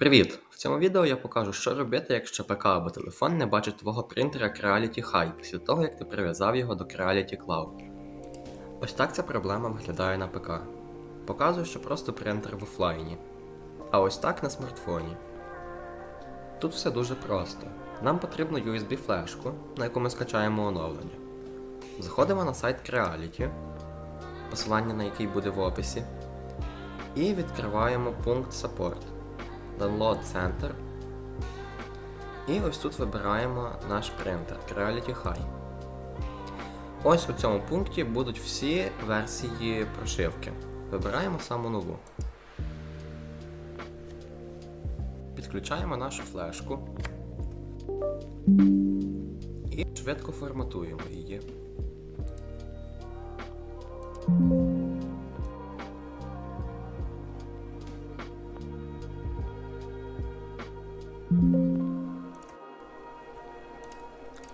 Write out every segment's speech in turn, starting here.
Привіт! В цьому відео я покажу, що робити, якщо ПК або телефон не бачить твого принтера Creality High після того, як ти прив'язав його до Creality Cloud. Ось так ця проблема виглядає на ПК. Показую, що просто принтер в офлайні. А ось так на смартфоні. Тут все дуже просто. Нам потрібно USB-флешку, на яку ми скачаємо оновлення. Заходимо на сайт Creality, посилання на який буде в описі, і відкриваємо пункт Support. Download Center. І ось тут вибираємо наш принтер Creality High. Ось у цьому пункті будуть всі версії прошивки. Вибираємо саму нову. Підключаємо нашу флешку і швидко форматуємо її.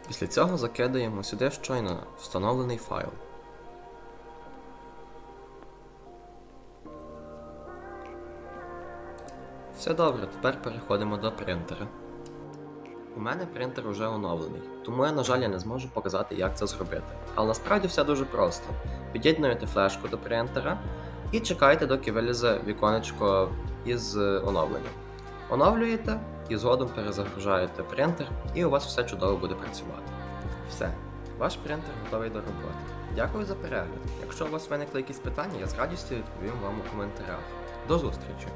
Після цього закидаємо сюди щойно встановлений файл. Все добре, тепер переходимо до принтера. У мене принтер вже оновлений, тому я, на жаль, я не зможу показати, як це зробити. Але насправді все дуже просто. Під'єднуєте флешку до принтера і чекайте, доки вилізе віконечко із е, оновленням. Оновлюєте і згодом перезагружаєте принтер, і у вас все чудово буде працювати. Все, ваш принтер готовий до роботи. Дякую за перегляд. Якщо у вас виникли якісь питання, я з радістю відповім вам у коментарях. До зустрічі!